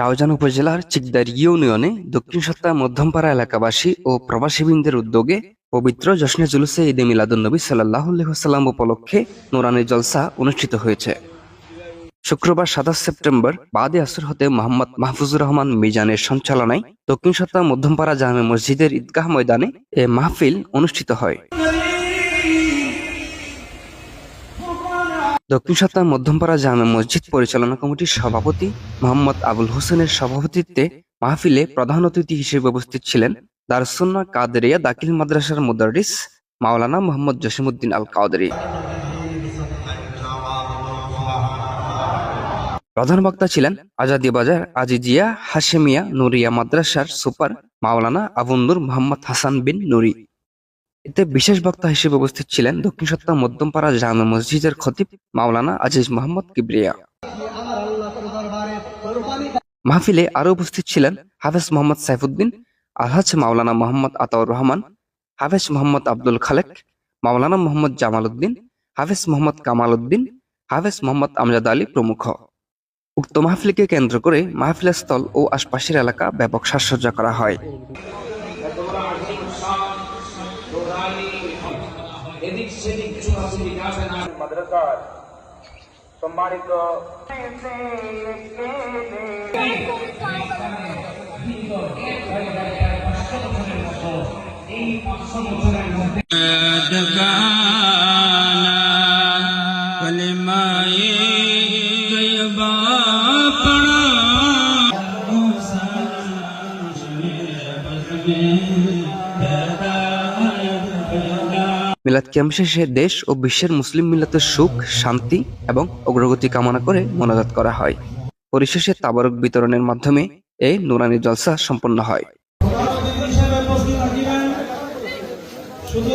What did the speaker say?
রাউজান উপজেলার চিকদার ইউনিয়নে দক্ষিণ সত্তা, মধ্যমপাড়া এলাকাবাসী ও প্রবাসীবৃন্দের উদ্যোগে পবিত্র জশ্নে জুলুসে ঈদে মিলাদুন্নবী সাল্লাহ সাল্লাম উপলক্ষে নোরানি জলসা অনুষ্ঠিত হয়েছে। শুক্রবার সাতাশ সেপ্টেম্বর বাদে আসর হতে মোহাম্মদ মাহফুজুর রহমান মিজানের সঞ্চালনায় দক্ষিণ সত্তা, মধ্যমপাড়া জামে মসজিদের ঈদগাহ ময়দানে এ মাহফিল অনুষ্ঠিত হয়। দক্ষিণ সত্তা মধ্যমপাড়া জামে মসজিদ পরিচালনা কমিটির সভাপতি মোহাম্মদ আবুল হোসেনের সভাপতিত্বে মাহফিলে প্রধান অতিথি হিসেবে উপস্থিত ছিলেন দারসুন্না কাদেরিয়া দাখিল মাদ্রাসার মুদারিস মাওলানা মোহাম্মদ জসিমুদ্দিন আল কাদেরি প্রধান বক্তা ছিলেন আজাদি বাজার আজিজিয়া হাশেমিয়া নুরিয়া মাদ্রাসার সুপার মাওলানা আবুন্নুর মোহাম্মদ হাসান বিন নুরি। এতে বিশেষ বক্তা হিসেবে উপস্থিত ছিলেন দক্ষিণ সত্তা মধ্যমপাড়া জামে মসজিদের খতিব মাওলানা আজিজ মোহাম্মদ কিবরিয়া। মাহফিলে আরও উপস্থিত ছিলেন হাফেজ মোহাম্মদ সাইফুদ্দিন, আলহাজ মাওলানা মোহাম্মদ আতাউর রহমান, হাফেজ মোহাম্মদ আব্দুল খালেক, মাওলানা মোহাম্মদ জামাল উদ্দিন হাফেজ মোহাম্মদ কামাল উদ্দিন হাফেজ মোহাম্মদ আমজাদ আলী প্রমুখ। উক্ত মাহফিলকে কেন্দ্র করে মাহফিলের স্থল ও আশপাশের এলাকা ব্যাপক সাজসজ্জা করা হয়। नीट कृष्ण वासी विकास है नाम मद्रकार सम्मानित Yeah. মিলাদ ক্যাম্প শেষে দেশ ও বিশ্বের মুসলিম মিলাতের সুখ শান্তি এবং অগ্রগতি কামনা করে মোনাজাত করা হয় পরিশেষে তাবারক বিতরণের মাধ্যমে এই নুরানি জলসা সম্পন্ন হয় শুধু.